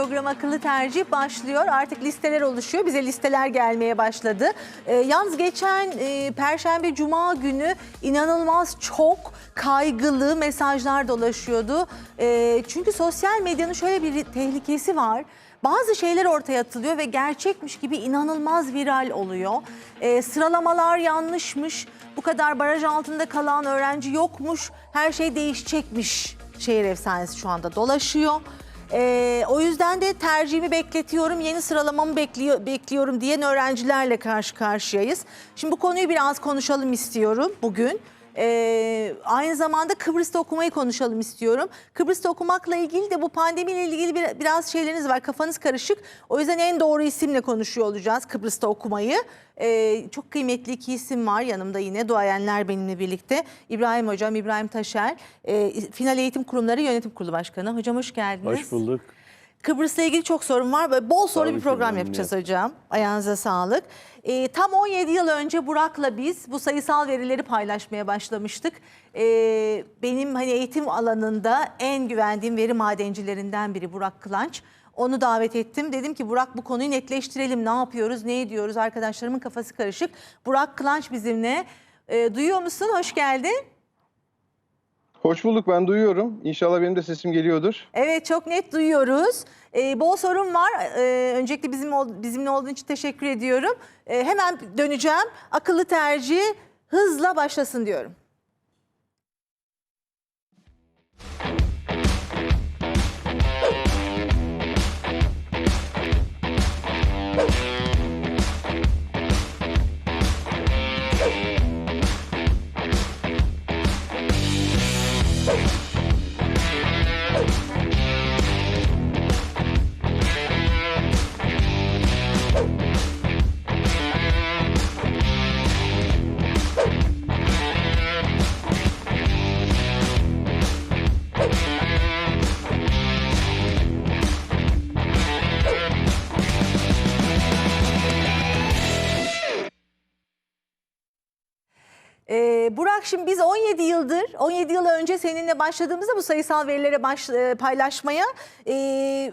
Programı Akıllı Tercih başlıyor. Artık listeler oluşuyor. Bize listeler gelmeye başladı. Ee, yalnız geçen e, Perşembe Cuma günü inanılmaz çok kaygılı mesajlar dolaşıyordu. Ee, çünkü sosyal medyanın şöyle bir tehlikesi var. Bazı şeyler ortaya atılıyor ve gerçekmiş gibi inanılmaz viral oluyor. Ee, sıralamalar yanlışmış, bu kadar baraj altında kalan öğrenci yokmuş, her şey değişecekmiş. Şehir efsanesi şu anda dolaşıyor. Ee, o yüzden de tercihimi bekletiyorum, yeni sıralamamı bekliyor, bekliyorum diyen öğrencilerle karşı karşıyayız. Şimdi bu konuyu biraz konuşalım istiyorum bugün. Ee, aynı zamanda Kıbrıs'ta okumayı konuşalım istiyorum. Kıbrıs'ta okumakla ilgili de bu pandemiyle ilgili bir, biraz şeyleriniz var. Kafanız karışık. O yüzden en doğru isimle konuşuyor olacağız Kıbrıs'ta okumayı. Ee, çok kıymetli iki isim var yanımda yine. Duayenler benimle birlikte. İbrahim Hocam, İbrahim Taşer. e, Final Eğitim Kurumları Yönetim Kurulu Başkanı. Hocam hoş geldiniz. Hoş bulduk. Kıbrıs'la ilgili çok sorun var. Böyle bol soru Tabii bir program yapacağız hocam. Ayağınıza sağlık. Ee, tam 17 yıl önce Burak'la biz bu sayısal verileri paylaşmaya başlamıştık. Ee, benim hani eğitim alanında en güvendiğim veri madencilerinden biri Burak Kılanç. Onu davet ettim. Dedim ki Burak bu konuyu netleştirelim. Ne yapıyoruz, ne ediyoruz? Arkadaşlarımın kafası karışık. Burak Kılanç bizimle. Ee, duyuyor musun? Hoş geldin. Hoş bulduk ben duyuyorum. İnşallah benim de sesim geliyordur. Evet çok net duyuyoruz. Ee, bol sorun var. Ee, öncelikle bizim bizimle olduğun için teşekkür ediyorum. Ee, hemen döneceğim. Akıllı tercih hızla başlasın diyorum. Şimdi biz 17 yıldır, 17 yıl önce seninle başladığımızda bu sayısal verilere baş, e, paylaşmaya e,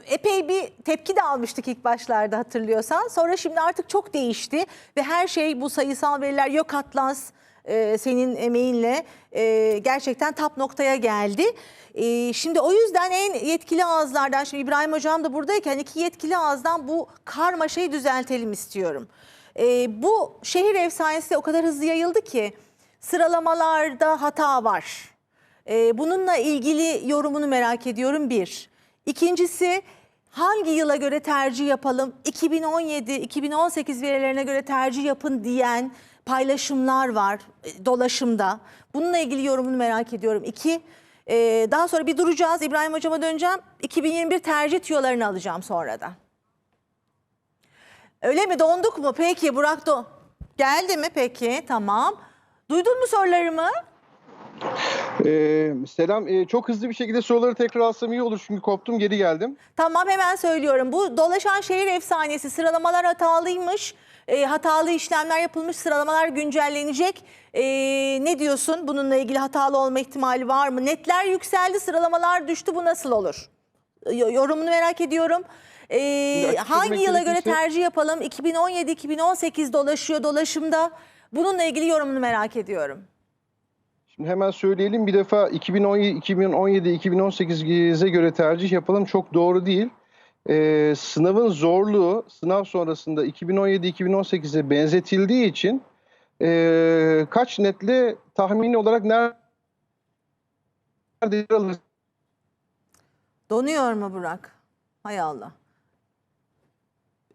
epey bir tepki de almıştık ilk başlarda hatırlıyorsan. Sonra şimdi artık çok değişti ve her şey bu sayısal veriler yok atlas e, senin emeğinle e, gerçekten tap noktaya geldi. E, şimdi o yüzden en yetkili ağızlardan, şimdi İbrahim Hocam da buradayken iki yetkili ağızdan bu karmaşayı düzeltelim istiyorum. E, bu şehir efsanesi o kadar hızlı yayıldı ki sıralamalarda hata var. E, bununla ilgili yorumunu merak ediyorum bir. İkincisi hangi yıla göre tercih yapalım? 2017-2018 verilerine göre tercih yapın diyen paylaşımlar var e, dolaşımda. Bununla ilgili yorumunu merak ediyorum. İki, e, daha sonra bir duracağız. İbrahim Hocam'a döneceğim. 2021 tercih tüyolarını alacağım sonra da. Öyle mi? Donduk mu? Peki Burak do Geldi mi peki? Tamam. Duydun mu sorularımı? Ee, selam. Ee, çok hızlı bir şekilde soruları tekrar alsam iyi olur çünkü koptum geri geldim. Tamam hemen söylüyorum. Bu dolaşan şehir efsanesi sıralamalar hatalıymış. E, hatalı işlemler yapılmış, sıralamalar güncellenecek. E, ne diyorsun? Bununla ilgili hatalı olma ihtimali var mı? Netler yükseldi, sıralamalar düştü. Bu nasıl olur? Yo- Yorumunu merak ediyorum. E, hangi yıla göre tercih yapalım? 2017-2018 dolaşıyor dolaşımda. Bununla ilgili yorumunu merak ediyorum. Şimdi hemen söyleyelim bir defa 2017 2018'e göre tercih yapalım çok doğru değil. Ee, sınavın zorluğu sınav sonrasında 2017-2018'e benzetildiği için ee, kaç netle tahmini olarak nerede yer alır? Donuyor mu Burak? Hay Allah.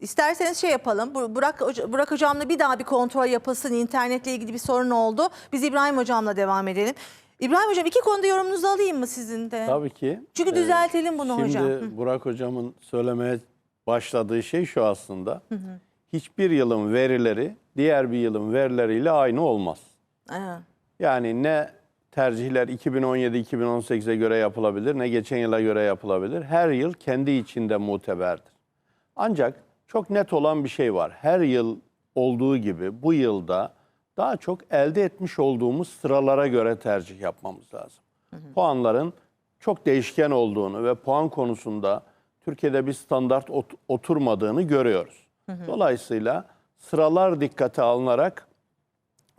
İsterseniz şey yapalım. Bu- Burak, Burak Hocam'la bir daha bir kontrol yapılsın. İnternetle ilgili bir sorun oldu. Biz İbrahim Hocam'la devam edelim. İbrahim Hocam iki konuda yorumunuzu alayım mı sizin de? Tabii ki. Çünkü Ee, düzeltelim bunu Şimdi hocam. Hı. Burak Hocam'ın söylemeye başladığı şey şu aslında. Hiçbir yılın verileri diğer bir yılın verileriyle aynı olmaz. Ha. Yani ne tercihler 2017-2018'e göre yapılabilir ne geçen yıla göre yapılabilir. Her yıl kendi içinde muteberdir. Ancak çok net olan bir şey var. Her yıl olduğu gibi bu yılda daha çok elde etmiş olduğumuz sıralara göre tercih yapmamız lazım. Puanların çok değişken olduğunu ve puan konusunda Türkiye'de bir standart ot- oturmadığını görüyoruz. Dolayısıyla sıralar dikkate alınarak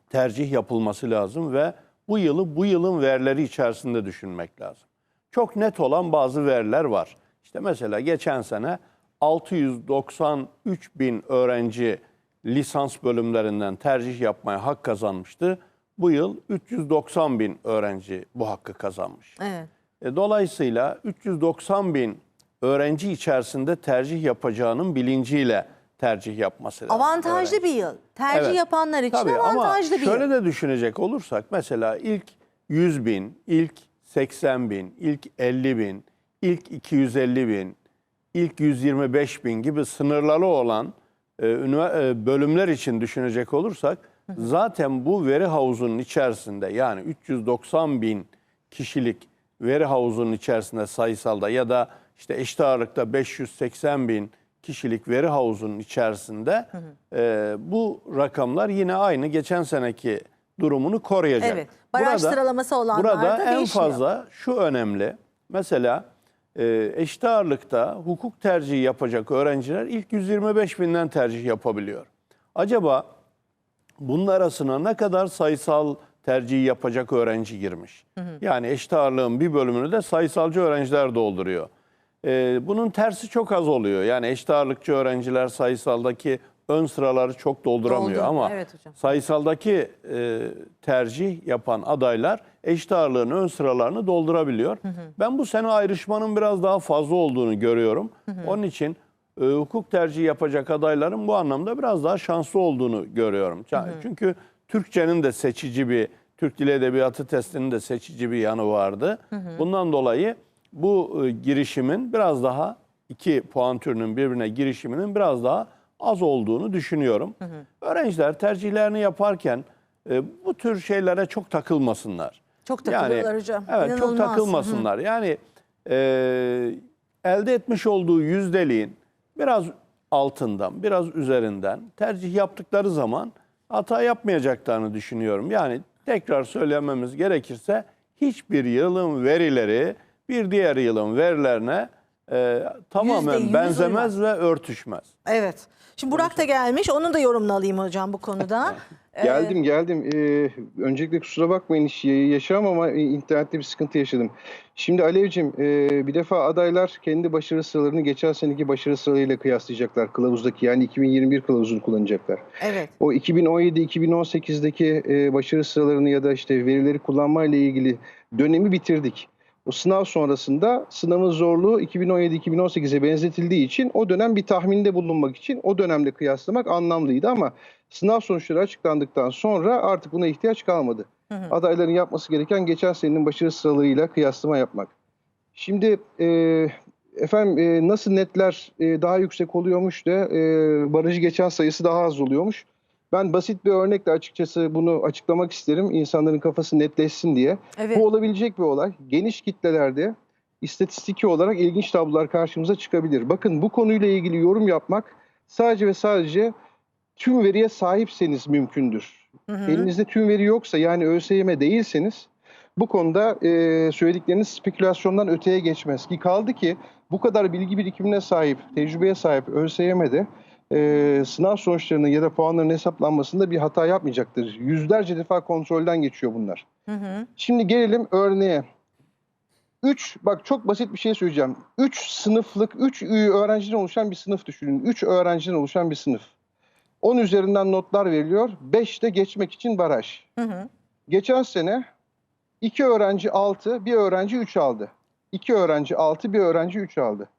tercih yapılması lazım ve bu yılı bu yılın verileri içerisinde düşünmek lazım. Çok net olan bazı veriler var. İşte mesela geçen sene 693 bin öğrenci lisans bölümlerinden tercih yapmaya hak kazanmıştı. Bu yıl 390 bin öğrenci bu hakkı kazanmış. Evet. E, Dolayısıyla 390 bin öğrenci içerisinde tercih yapacağının bilinciyle tercih yapması lazım. Avantajlı öğrenci. bir yıl. Tercih Evet. yapanlar için Tabii avantajlı ama bir şöyle yıl. de düşünecek olursak mesela ilk 100 bin, ilk 80 bin, ilk 50 bin, ilk 250 bin, ilk 125 bin gibi sınırları olan e, e, bölümler için düşünecek olursak zaten bu veri havuzunun içerisinde yani 390 bin kişilik veri havuzunun içerisinde sayısalda ya da işte eşit ağırlıkta 580 bin kişilik veri havuzunun içerisinde e, bu rakamlar yine aynı geçen seneki durumunu koruyacak. Evet. Baraj sıralaması olanlar Burada da en değişmiyor. fazla şu önemli. Mesela e, eşit ağırlıkta hukuk tercihi yapacak öğrenciler ilk 125 binden tercih yapabiliyor. Acaba bunun arasına ne kadar sayısal tercihi yapacak öğrenci girmiş? Yani eşit ağırlığın bir bölümünü de sayısalcı öğrenciler dolduruyor. E, bunun tersi çok az oluyor. Yani eşit ağırlıkçı öğrenciler sayısaldaki ön sıraları çok dolduramıyor Doldurmuyor, ama evet hocam. sayısaldaki e, tercih yapan adaylar eşit ağırlığın ön sıralarını doldurabiliyor. Ben bu sene ayrışmanın biraz daha fazla olduğunu görüyorum. Onun için e, hukuk tercihi yapacak adayların bu anlamda biraz daha şanslı olduğunu görüyorum. Ça- Çünkü Türkçenin de seçici bir, Türk Dili Edebiyatı testinin de seçici bir yanı vardı. Bundan dolayı bu e, girişimin biraz daha iki puan türünün birbirine girişiminin biraz daha az olduğunu düşünüyorum. Öğrenciler tercihlerini yaparken e, bu tür şeylere çok takılmasınlar. Çok takılıyorlar hocam. Evet çok İnanılmaz. takılmasınlar. Yani e, elde etmiş olduğu yüzdeliğin biraz altından, biraz üzerinden tercih yaptıkları zaman hata yapmayacaklarını düşünüyorum. Yani tekrar söylememiz gerekirse hiçbir yılın verileri bir diğer yılın verilerine e, tamamen benzemez ve örtüşmez. Evet. Şimdi Burak da gelmiş. Onun da yorumunu alayım hocam bu konuda. Ee, Geldim geldim. Ee, öncelikle kusura bakmayın hiç yaşam ama internette bir sıkıntı yaşadım. Şimdi Alevcim e, bir defa adaylar kendi başarı sıralarını geçen seneki başarı sıralarıyla kıyaslayacaklar kılavuzdaki yani 2021 kılavuzunu kullanacaklar. Evet. O 2017-2018'deki e, başarı sıralarını ya da işte verileri kullanmayla ilgili dönemi bitirdik. O sınav sonrasında sınavın zorluğu 2017-2018'e benzetildiği için o dönem bir tahminde bulunmak için o dönemle kıyaslamak anlamlıydı ama sınav sonuçları açıklandıktan sonra artık buna ihtiyaç kalmadı. Adayların yapması gereken geçen senenin başarı sıralarıyla kıyaslama yapmak. Şimdi e, efendim e, nasıl netler e, daha yüksek oluyormuş da e, barajı geçen sayısı daha az oluyormuş. Ben basit bir örnekle açıkçası bunu açıklamak isterim. İnsanların kafası netleşsin diye. Evet. Bu olabilecek bir olay. Geniş kitlelerde istatistiki olarak ilginç tablolar karşımıza çıkabilir. Bakın bu konuyla ilgili yorum yapmak sadece ve sadece tüm veriye sahipseniz mümkündür. Elinizde tüm veri yoksa yani ÖSYM değilseniz bu konuda e, söyledikleriniz spekülasyondan öteye geçmez. Ki kaldı ki bu kadar bilgi birikimine sahip, tecrübeye sahip ÖSYM'de e, sınav sonuçlarının ya da puanların hesaplanmasında bir hata yapmayacaktır. Yüzlerce defa kontrolden geçiyor bunlar. Hı hı. Şimdi gelelim örneğe. 3 bak çok basit bir şey söyleyeceğim. 3 sınıflık 3 öğrenciden oluşan bir sınıf düşünün. 3 öğrenciden oluşan bir sınıf. 10 üzerinden notlar veriliyor. 5 de geçmek için baraj. Hı hı. Geçen sene 2 öğrenci 6, bir öğrenci 3 aldı. 2 öğrenci 6, bir öğrenci 3 aldı.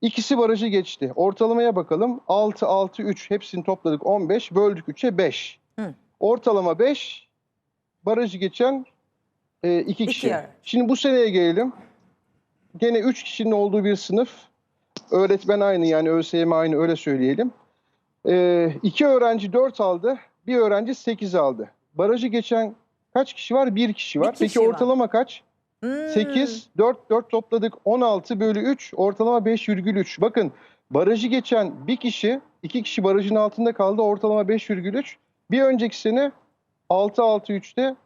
İkisi barajı geçti. Ortalamaya bakalım. 6, 6, 3 hepsini topladık 15, böldük 3'e 5. Hı. Ortalama 5, barajı geçen 2 İki kişi. öğrenci. Şimdi bu seneye gelelim. Gene 3 kişinin olduğu bir sınıf. Öğretmen aynı yani ÖSYM aynı öyle söyleyelim. İki öğrenci 4 aldı, bir öğrenci 8 aldı. Barajı geçen kaç kişi var? Bir kişi var. kişi Peki var. ortalama kaç? Hmm. 8, 4, 4 topladık 16 bölü 3 ortalama 5,3. Bakın barajı geçen bir kişi, iki kişi barajın altında kaldı ortalama 5,3. Bir önceki sene 6, 6, 3'te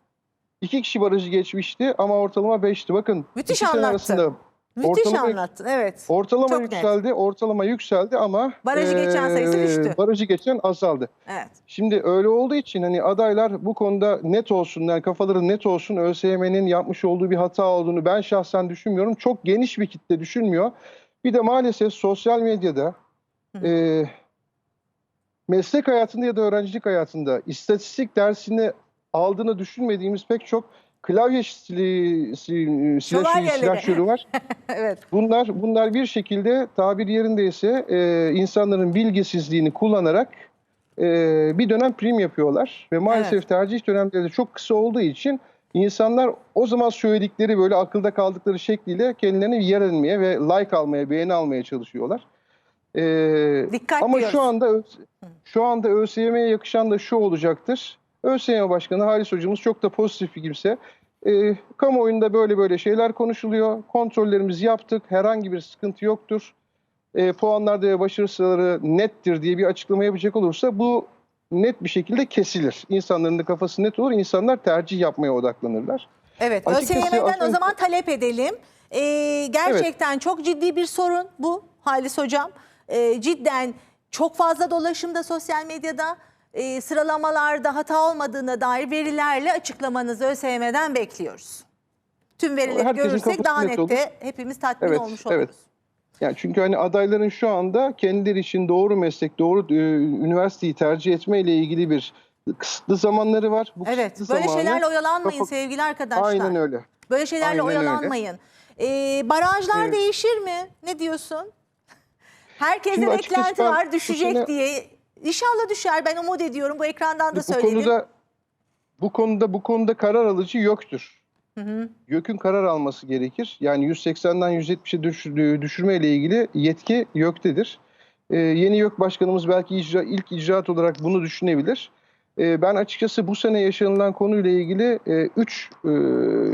iki kişi barajı geçmişti ama ortalama 5'ti. Bakın Müthiş iki sene anlattı. arasında Müthiş Ortalama- anlattın. Evet. Ortalama Çok net. yükseldi, ortalama yükseldi ama Barajı geçen sayısı düştü. Barajı geçen azaldı. Evet. Şimdi öyle olduğu için hani adaylar bu konuda net olsunlar, kafaları net olsun. ÖSYM'nin yapmış olduğu bir hata olduğunu ben şahsen düşünmüyorum. Çok geniş bir kitle düşünmüyor. Bir de maalesef sosyal medyada e, meslek hayatında ya da öğrencilik hayatında istatistik dersini aldığını düşünmediğimiz pek çok klavye stili, sil- Şövalyeleri. silahşörü, silahşörü var. evet. Bunlar bunlar bir şekilde tabir yerindeyse e, insanların bilgisizliğini kullanarak e, bir dönem prim yapıyorlar ve maalesef Evet. tercih dönemleri de çok kısa olduğu için insanlar o zaman söyledikleri böyle akılda kaldıkları şekliyle kendilerine bir yer edinmeye ve like almaya, beğeni almaya çalışıyorlar. E, Dikkat ama diyoruz. şu anda şu anda ÖSYM'ye yakışan da şu olacaktır. ÖSYM Başkanı Halis Hocamız çok da pozitif bir kimse. E, kamuoyunda böyle böyle şeyler konuşuluyor. Kontrollerimizi yaptık. Herhangi bir sıkıntı yoktur. E, puanlarda ve başarı sıraları nettir diye bir açıklama yapacak olursa bu net bir şekilde kesilir. İnsanların da kafası net olur. İnsanlar tercih yapmaya odaklanırlar. Evet, ÖSYM'den o zaman talep edelim. Ee, gerçekten çok ciddi bir sorun bu Halis Hocam. Ee, cidden çok fazla dolaşımda sosyal medyada e, sıralamalarda hata olmadığına dair verilerle açıklamanızı ÖSYM'den bekliyoruz. Tüm verileri Herkesin görürsek daha net nette olur. hepimiz tatmin Evet, olmuş evet. oluruz. Yani çünkü hani adayların şu anda kendileri için doğru meslek, doğru e, üniversiteyi tercih etme ile ilgili bir kısıtlı zamanları var. Bu Evet, kısıtlı böyle zamanı- şeylerle oyalanmayın kafa- sevgili arkadaşlar. Aynen öyle. Böyle şeylerle Aynen öyle. oyalanmayın. Ee, barajlar Evet. değişir mi? Ne diyorsun? Herkesin Şimdi beklenti var düşecek sene- diye. İnşallah düşer. Ben umut ediyorum. Bu ekrandan da bu söyledim. konuda bu konuda bu konuda karar alıcı yoktur. YÖK'ün karar alması gerekir. Yani 180'den 170'e düş- düşürme ile ilgili yetki YÖK'tedir. Ee, yeni YÖK başkanımız belki icra, ilk icraat olarak bunu düşünebilir. Ee, ben açıkçası bu sene yaşanılan konuyla ilgili 3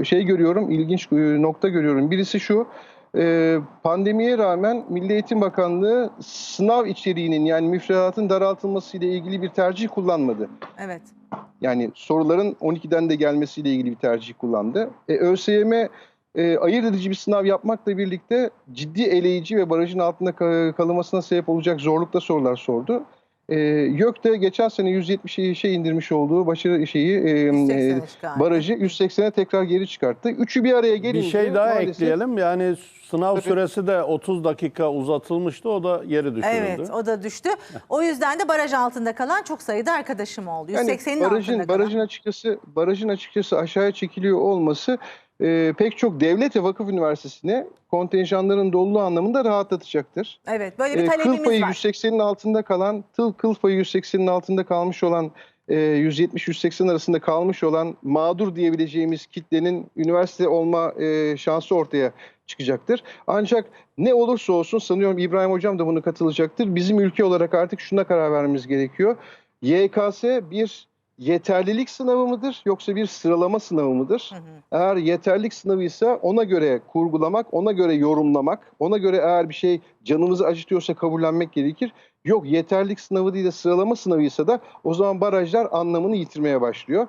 şey görüyorum, ilginç e, nokta görüyorum. Birisi şu, e, pandemiye rağmen Milli Eğitim Bakanlığı sınav içeriğinin yani müfredatın daraltılması ile ilgili bir tercih kullanmadı. Evet. Yani soruların 12'den de gelmesiyle ilgili bir tercih kullandı. E, ÖSYM e, ayırt edici bir sınav yapmakla birlikte ciddi eleyici ve barajın altında ka- kalınmasına sebep olacak zorlukta sorular sordu. E, YÖK de geçen sene 170 şey indirmiş olduğu başarı şeyi e, 180'e e, barajı 180'e tekrar geri çıkarttı. Üçü bir araya gelince Bir şey daha maalesef- ekleyelim. Yani sınav Tabii. süresi de 30 dakika uzatılmıştı. O da yeri düşürüldü. Evet o da düştü. O yüzden de baraj altında kalan çok sayıda arkadaşım oldu. 180'in altında barajın kalan. barajın açıkçası barajın açıkçası aşağıya çekiliyor olması e, pek çok devlet ve vakıf üniversitesine kontenjanların doluluğu anlamında rahatlatacaktır. Evet böyle bir E, kıl talebimiz payı var. 180'in altında kalan, tıl kıl payı 180'in altında kalmış olan e, 170-180 arasında kalmış olan mağdur diyebileceğimiz kitlenin üniversite olma e, şansı ortaya çıkacaktır. Ancak ne olursa olsun sanıyorum İbrahim Hocam da bunu katılacaktır. Bizim ülke olarak artık şuna karar vermemiz gerekiyor. YKS bir yeterlilik sınavı mıdır yoksa bir sıralama sınavı mıdır? Eğer yeterlilik sınavıysa ona göre kurgulamak, ona göre yorumlamak, ona göre eğer bir şey canımızı acıtıyorsa kabullenmek gerekir. Yok yeterlilik sınavı değil de sıralama sınavıysa da o zaman barajlar anlamını yitirmeye başlıyor.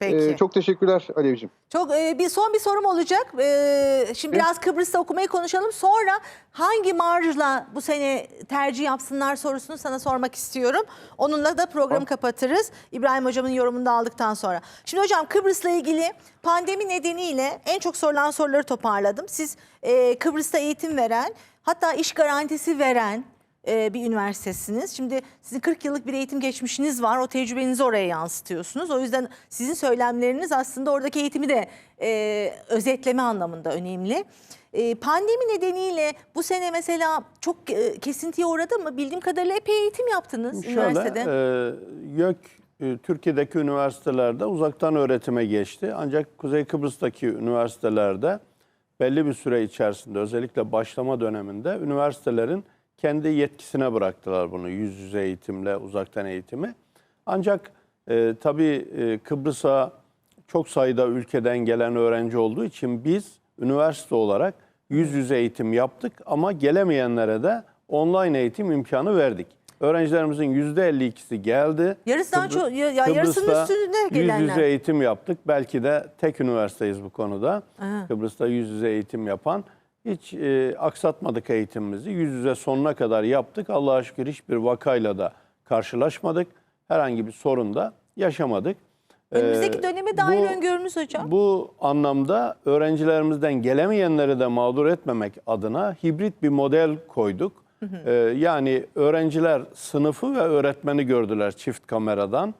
Peki. Ee, çok teşekkürler Alevciğim. Çok e, bir son bir sorum olacak. E, şimdi Evet. biraz Kıbrıs'ta okumayı konuşalım. Sonra hangi marjla bu sene tercih yapsınlar sorusunu sana sormak istiyorum. Onunla da programı Tamam. kapatırız. İbrahim hocamın yorumunu da aldıktan sonra. Şimdi hocam Kıbrıs'la ilgili pandemi nedeniyle en çok sorulan soruları toparladım. Siz e, Kıbrıs'ta eğitim veren, hatta iş garantisi veren e, bir üniversitesiniz. Şimdi sizin 40 yıllık bir eğitim geçmişiniz var. O tecrübenizi oraya yansıtıyorsunuz. O yüzden sizin söylemleriniz aslında oradaki eğitimi de e, özetleme anlamında önemli. E, pandemi nedeniyle bu sene mesela çok e, kesintiye uğradı mı? Bildiğim kadarıyla epey eğitim yaptınız üniversitede. Şöyle, e, YÖK e, Türkiye'deki üniversitelerde uzaktan öğretime geçti. Ancak Kuzey Kıbrıs'taki üniversitelerde belli bir süre içerisinde özellikle başlama döneminde üniversitelerin kendi yetkisine bıraktılar bunu yüz yüze eğitimle uzaktan eğitimi. Ancak e, tabii e, Kıbrıs'a çok sayıda ülkeden gelen öğrenci olduğu için biz üniversite olarak yüz yüze eğitim yaptık ama gelemeyenlere de online eğitim imkanı verdik. Öğrencilerimizin %52'si geldi. Yarısından Kıbrı- çok- ya- ya yarısının üstünde Yüz gelenler. yüze eğitim yaptık. Belki de tek üniversiteyiz bu konuda. Aha. Kıbrıs'ta yüz yüze eğitim yapan. Hiç e, aksatmadık eğitimimizi. Yüz yüze sonuna kadar yaptık. Allah'a şükür hiçbir vakayla da karşılaşmadık. Herhangi bir sorun da yaşamadık. Önümüzdeki Ee, döneme dair bu- öngörünüz hocam. Bu anlamda öğrencilerimizden gelemeyenleri de mağdur etmemek adına hibrit bir model koyduk. Ee, yani öğrenciler sınıfı ve öğretmeni gördüler çift kameradan.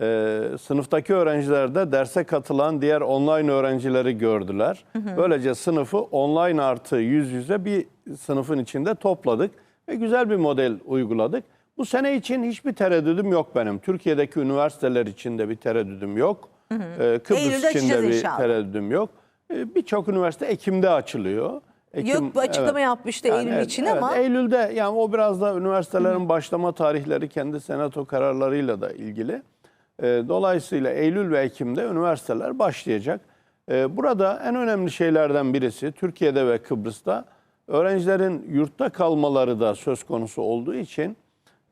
Ee, sınıftaki öğrenciler de derse katılan diğer online öğrencileri gördüler. Böylece sınıfı online artı yüz yüze bir sınıfın içinde topladık ve güzel bir model uyguladık. Bu sene için hiçbir tereddüdüm yok benim. Türkiye'deki üniversiteler için de bir tereddüdüm yok. Ee, Kıbrıs Eylül'de için de bir inşallah. tereddüdüm yok. Ee, Birçok üniversite Ekim'de açılıyor. Ekim, Yok, açıklama yapmıştı Eylül evet, için evet, ama- Eylül'de yani o biraz da üniversitelerin başlama tarihleri kendi senato kararlarıyla da ilgili. Ee, dolayısıyla Eylül ve Ekim'de üniversiteler başlayacak. Ee, burada en önemli şeylerden birisi Türkiye'de ve Kıbrıs'ta öğrencilerin yurtta kalmaları da söz konusu olduğu için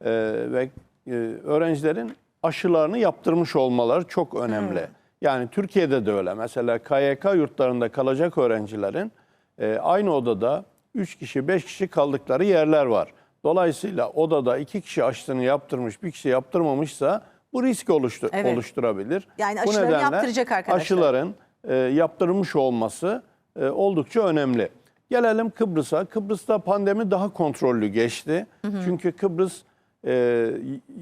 e, ve e, öğrencilerin aşılarını yaptırmış olmaları çok önemli. Yani Türkiye'de de öyle. Mesela KYK yurtlarında kalacak öğrencilerin e, aynı odada 3 kişi 5 kişi kaldıkları yerler var. Dolayısıyla odada 2 kişi aşısını yaptırmış bir kişi yaptırmamışsa bu risk oluştu, Evet. oluşturabilir. Yani nedenle yaptıracak arkadaşlar. Aşıların e, yaptırılmış olması e, oldukça önemli. Gelelim Kıbrıs'a. Kıbrıs'ta pandemi daha kontrollü geçti. Çünkü Kıbrıs e,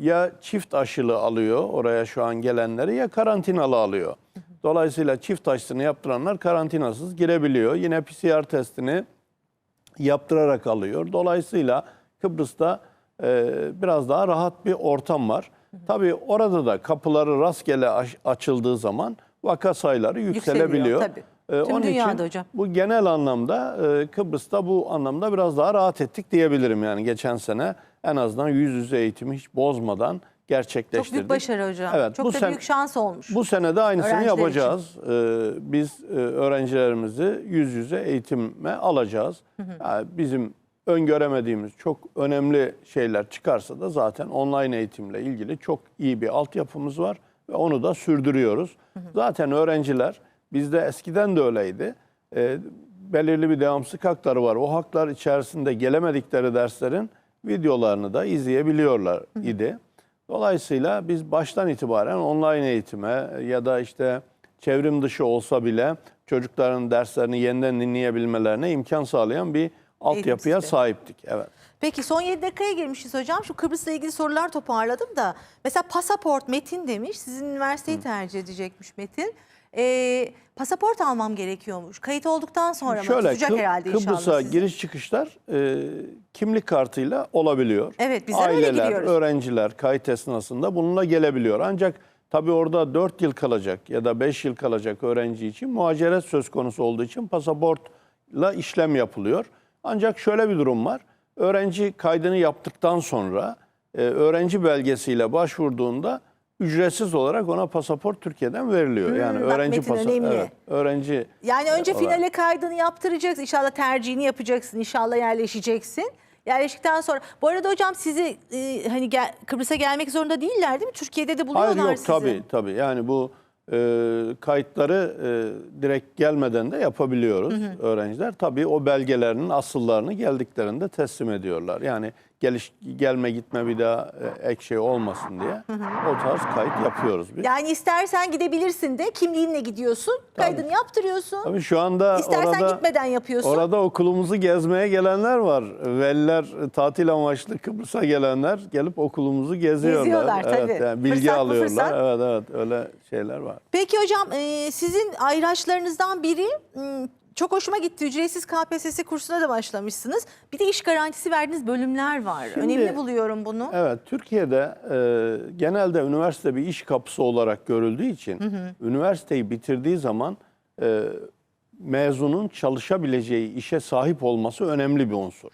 ya çift aşılı alıyor oraya şu an gelenleri ya karantinalı alıyor. Dolayısıyla çift aşısını yaptıranlar karantinasız girebiliyor. Yine PCR testini yaptırarak alıyor. Dolayısıyla Kıbrıs'ta e, biraz daha rahat bir ortam var. Tabii orada da kapıları rastgele aç- açıldığı zaman vaka sayıları yükselebiliyor. tabii. E, Tüm onun dünyada için hocam. bu genel anlamda e, Kıbrıs'ta bu anlamda biraz daha rahat ettik diyebilirim. Yani geçen sene en azından yüz yüze eğitimi hiç bozmadan gerçekleştirdik. Çok büyük başarı hocam. Evet, Çok bu da sen- büyük şans olmuş. Bu sene de aynısını için. yapacağız. Ee, biz e, öğrencilerimizi yüz yüze eğitime alacağız. Yani bizim öngöremediğimiz çok önemli şeyler çıkarsa da zaten online eğitimle ilgili çok iyi bir altyapımız var ve onu da sürdürüyoruz. Zaten öğrenciler bizde eskiden de öyleydi. Ee, belirli bir devamsızlık hakları var. O haklar içerisinde gelemedikleri derslerin videolarını da izleyebiliyorlar idi. Dolayısıyla biz baştan itibaren online eğitime ya da işte çevrim dışı olsa bile çocukların derslerini yeniden dinleyebilmelerine imkan sağlayan bir altyapıya sistemi. sahiptik. Evet. Peki son 7 dakikaya girmişiz hocam. Şu Kıbrıs'la ilgili sorular toparladım da. Mesela pasaport Metin demiş. Sizin üniversiteyi tercih edecekmiş Metin. Ee, pasaport almam gerekiyormuş. Kayıt olduktan sonra mı? Şöyle Tutacak Kı- herhalde inşallah Kıbrıs'a sizi. giriş çıkışlar e, kimlik kartıyla olabiliyor. Evet, bizler öyle Aileler, gidiyoruz. öğrenciler kayıt esnasında bununla gelebiliyor. Ancak tabii orada 4 yıl kalacak ya da 5 yıl kalacak öğrenci için muhaceret söz konusu olduğu için pasaportla işlem yapılıyor. Ancak şöyle bir durum var. Öğrenci kaydını yaptıktan sonra e, öğrenci belgesiyle başvurduğunda ücretsiz olarak ona pasaport Türkiye'den veriliyor. yani Hmm, bak öğrenci Metin pasaportu. önemli. Evet, öğrenci Yani önce olarak. finale kaydını yaptıracaksın. İnşallah tercihini yapacaksın. İnşallah yerleşeceksin. Yerleştikten sonra. Bu arada hocam sizi e, hani gel, Kıbrıs'a gelmek zorunda değiller değil mi? Türkiye'de de buluyorlar Hayır yok sizi. tabii tabii. Yani bu e, kayıtları e, direkt gelmeden de yapabiliyoruz öğrenciler. Tabii o belgelerinin asıllarını geldiklerinde teslim ediyorlar. Yani geliş gelme gitme bir daha e, ek şey olmasın diye o tarz kayıt yapıyoruz biz. Yani istersen gidebilirsin de kimliğinle gidiyorsun. Kaydını yaptırıyorsun. Tabii şu anda İstersen orada gitmeden yapıyorsun. Orada okulumuzu gezmeye gelenler var. Veliler tatil amaçlı Kıbrıs'a gelenler gelip okulumuzu geziyorlar. Geziyorlar, tabii. Evet, yani bilgi Fırsat alıyorlar. fırsat. Evet evet öyle şeyler var. Peki hocam e, sizin ayraçlarınızdan biri çok hoşuma gitti. Ücretsiz KPSS kursuna da başlamışsınız. Bir de iş garantisi verdiğiniz bölümler var. Şimdi- Önemli buluyorum bunu. Evet, Türkiye'de e, genelde üniversite bir iş kapısı olarak görüldüğü için üniversiteyi bitirdiği zaman e, mezunun çalışabileceği işe sahip olması önemli bir unsur.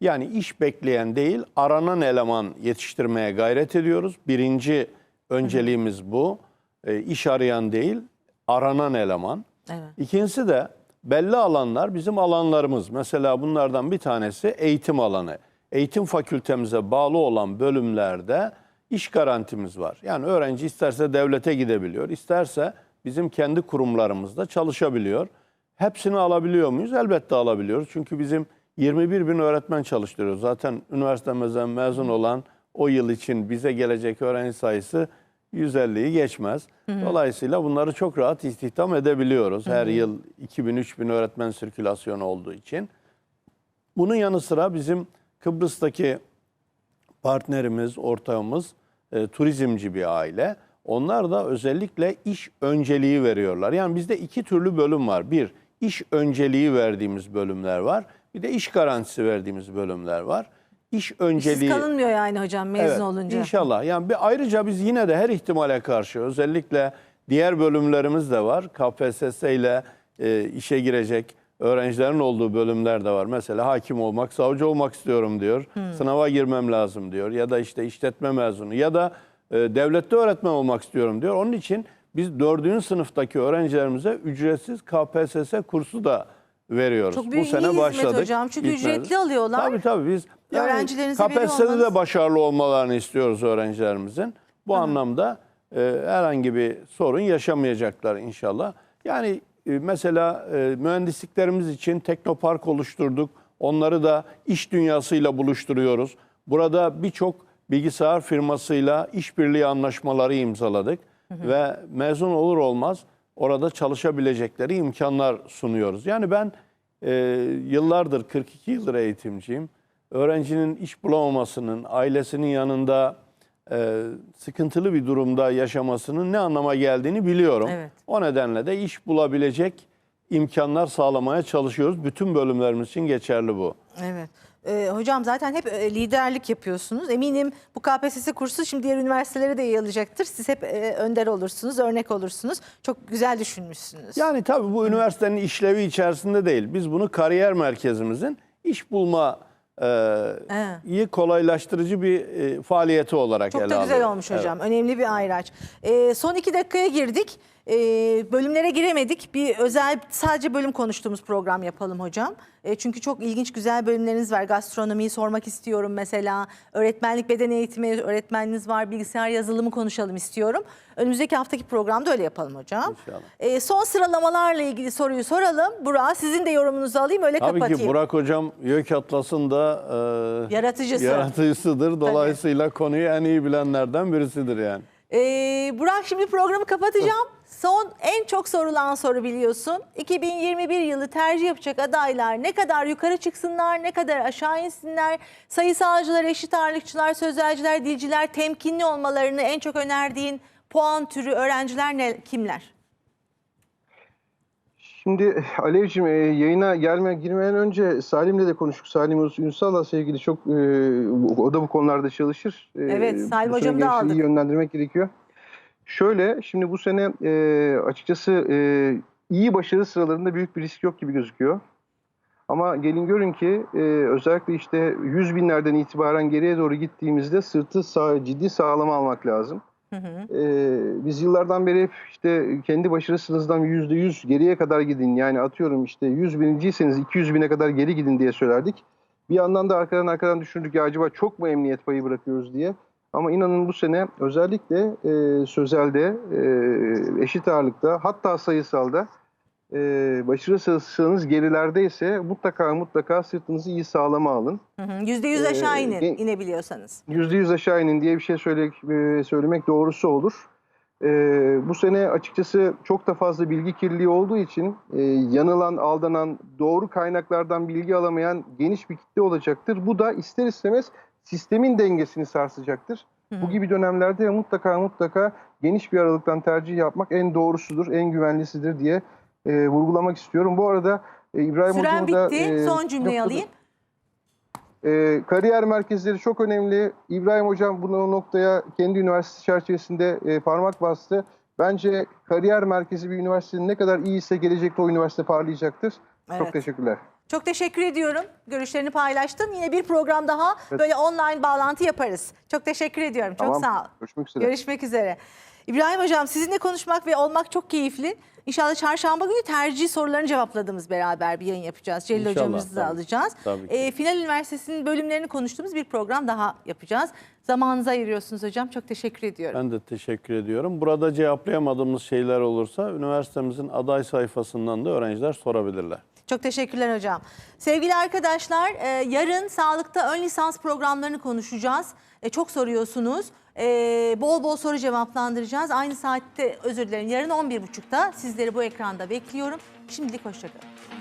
Yani iş bekleyen değil, aranan eleman yetiştirmeye gayret ediyoruz. Birinci önceliğimiz bu. E, iş arayan değil, aranan eleman. Evet. İkincisi de belli alanlar bizim alanlarımız. Mesela bunlardan bir tanesi eğitim alanı. Eğitim fakültemize bağlı olan bölümlerde iş garantimiz var. Yani öğrenci isterse devlete gidebiliyor, isterse bizim kendi kurumlarımızda çalışabiliyor. Hepsini alabiliyor muyuz? Elbette alabiliyoruz. Çünkü bizim 21 bin öğretmen çalıştırıyoruz. Zaten üniversitemizden mezun olan o yıl için bize gelecek öğrenci sayısı 150'yi geçmez. Dolayısıyla bunları çok rahat istihdam edebiliyoruz. Her yıl 2000-3000 öğretmen sirkülasyonu olduğu için. Bunun yanı sıra bizim Kıbrıs'taki partnerimiz, ortağımız e, turizmci bir aile. Onlar da özellikle iş önceliği veriyorlar. Yani bizde iki türlü bölüm var. Bir, iş önceliği verdiğimiz bölümler var. Bir de iş garantisi verdiğimiz bölümler var. İş Siz önceliği... kalınmıyor yani hocam mezun Evet, olunca. İnşallah. Yani bir ayrıca biz yine de her ihtimale karşı özellikle diğer bölümlerimiz de var. KPSS ile e, işe girecek öğrencilerin olduğu bölümler de var. Mesela hakim olmak, savcı olmak istiyorum diyor. Sınava girmem lazım diyor. Ya da işte işletme mezunu ya da e, devlette öğretmen olmak istiyorum diyor. Onun için biz dördüncü sınıftaki öğrencilerimize ücretsiz KPSS kursu da veriyoruz. Çok büyük iyi hizmet hocam. Çünkü ücretli alıyorlar. Tabii tabii biz yani Öğrencilerinize veriyor KPSS'de de başarılı olmalarını istiyoruz öğrencilerimizin. Bu anlamda e, herhangi bir sorun yaşamayacaklar inşallah. Yani e, mesela e, mühendisliklerimiz için teknopark oluşturduk. Onları da iş dünyasıyla buluşturuyoruz. Burada birçok bilgisayar firmasıyla işbirliği anlaşmaları imzaladık ve mezun olur olmaz orada çalışabilecekleri imkanlar sunuyoruz. Yani ben e, yıllardır 42 yıldır eğitimciyim. Öğrencinin iş bulamamasının, ailesinin yanında e, sıkıntılı bir durumda yaşamasının ne anlama geldiğini biliyorum. Evet. O nedenle de iş bulabilecek imkanlar sağlamaya çalışıyoruz. Bütün bölümlerimiz için geçerli bu. Evet. Ee, hocam zaten hep e, liderlik yapıyorsunuz. Eminim bu KPSS kursu şimdi diğer üniversitelere de yayılacaktır. Siz hep e, önder olursunuz, örnek olursunuz. Çok güzel düşünmüşsünüz. Yani tabii bu üniversitenin işlevi içerisinde değil. Biz bunu kariyer merkezimizin iş bulma e, Evet. iyi kolaylaştırıcı bir e, faaliyeti olarak Çok ele da güzel alıyoruz. olmuş Evet. hocam. Önemli bir ayraç. Ee, son iki dakikaya girdik. Ee, bölümlere giremedik. Bir özel sadece bölüm konuştuğumuz program yapalım hocam. Ee, çünkü çok ilginç güzel bölümleriniz var. Gastronomiyi sormak istiyorum mesela. Öğretmenlik beden eğitimi öğretmeniniz var. Bilgisayar yazılımı konuşalım istiyorum. Önümüzdeki haftaki programda öyle yapalım hocam. İnşallah. Ee, son sıralamalarla ilgili soruyu soralım. Burak sizin de yorumunuzu alayım öyle Tabii kapatayım. ki Burak Hocam YÖK Atlas'ın da e, Yaratıcısı. yaratıcısıdır. Dolayısıyla konuyu en iyi bilenlerden birisidir yani. Ee, Burak şimdi programı kapatacağım. Son en çok sorulan soru biliyorsun. 2021 yılı tercih yapacak adaylar ne kadar yukarı çıksınlar, ne kadar aşağı insinler. Sayısalcılar, eşit ağırlıkçılar, sözelciler, dilciler temkinli olmalarını en çok önerdiğin puan türü öğrenciler ne, kimler? Şimdi Alevciğim e, yayına gelme girmeden önce Salim'le de konuştuk. Salim Ünsal'la sevgili çok e, o da bu konularda çalışır. E, Evet, Salim hocamı da aldık. yönlendirmek gerekiyor. Şöyle şimdi bu sene e, açıkçası e, iyi başarı sıralarında büyük bir risk yok gibi gözüküyor. Ama gelin görün ki e, özellikle işte 100 binlerden itibaren geriye doğru gittiğimizde sırtı sağ, ciddi sağlama almak lazım. Ee, biz yıllardan beri hep işte kendi başarısınızdan yüzde yüz geriye kadar gidin. Yani atıyorum işte 100 bininciyseniz 200 bine kadar geri gidin diye söylerdik. Bir yandan da arkadan arkadan düşündük ya acaba çok mu emniyet payı bırakıyoruz diye. Ama inanın bu sene özellikle e, sözelde, e, eşit ağırlıkta hatta sayısalda e, başarı sırasınız gerilerdeyse mutlaka mutlaka sırtınızı iyi sağlama alın. Hı hı. %100 aşağı inin, gen- inebiliyorsanız. Yüzde yüz aşağı inin diye bir şey söyle, e, söylemek doğrusu olur. E, bu sene açıkçası çok da fazla bilgi kirliliği olduğu için e, yanılan, aldanan, doğru kaynaklardan bilgi alamayan geniş bir kitle olacaktır. Bu da ister istemez sistemin dengesini sarsacaktır. Bu gibi dönemlerde mutlaka mutlaka geniş bir aralıktan tercih yapmak en doğrusudur, en güvenlisidir diye e, vurgulamak istiyorum. Bu arada e, İbrahim Süren Hocam'ı da... bitti. e, Son cümleyi noktada- alayım. ee, kariyer merkezleri çok önemli. İbrahim Hocam bunu noktaya kendi üniversitesi çerçevesinde e, parmak bastı. Bence kariyer merkezi bir üniversitenin ne kadar iyiyse gelecekte o üniversite parlayacaktır. Evet. Çok teşekkürler. Çok teşekkür ediyorum. Görüşlerini paylaştın. Yine bir program daha böyle online bağlantı yaparız. Çok teşekkür ediyorum. Çok Tamam, sağ ol. Görüşmek üzere. Görüşmek üzere. İbrahim Hocam sizinle konuşmak ve olmak çok keyifli. İnşallah çarşamba günü tercih sorularını cevapladığımız beraber bir yayın yapacağız. Celil İnşallah, hocamızı da alacağız. Tabii ki. Ee, Final Üniversitesi'nin bölümlerini konuştuğumuz bir program daha yapacağız. Zamanınızı ayırıyorsunuz hocam. Çok teşekkür ediyorum. Ben de teşekkür ediyorum. Burada cevaplayamadığımız şeyler olursa üniversitemizin aday sayfasından da öğrenciler sorabilirler. Çok teşekkürler hocam. Sevgili arkadaşlar e, yarın sağlıkta ön lisans programlarını konuşacağız. E, çok soruyorsunuz. E, bol bol soru cevaplandıracağız. Aynı saatte özür dilerim yarın 11.30'da sizleri bu ekranda bekliyorum. Şimdilik hoşçakalın.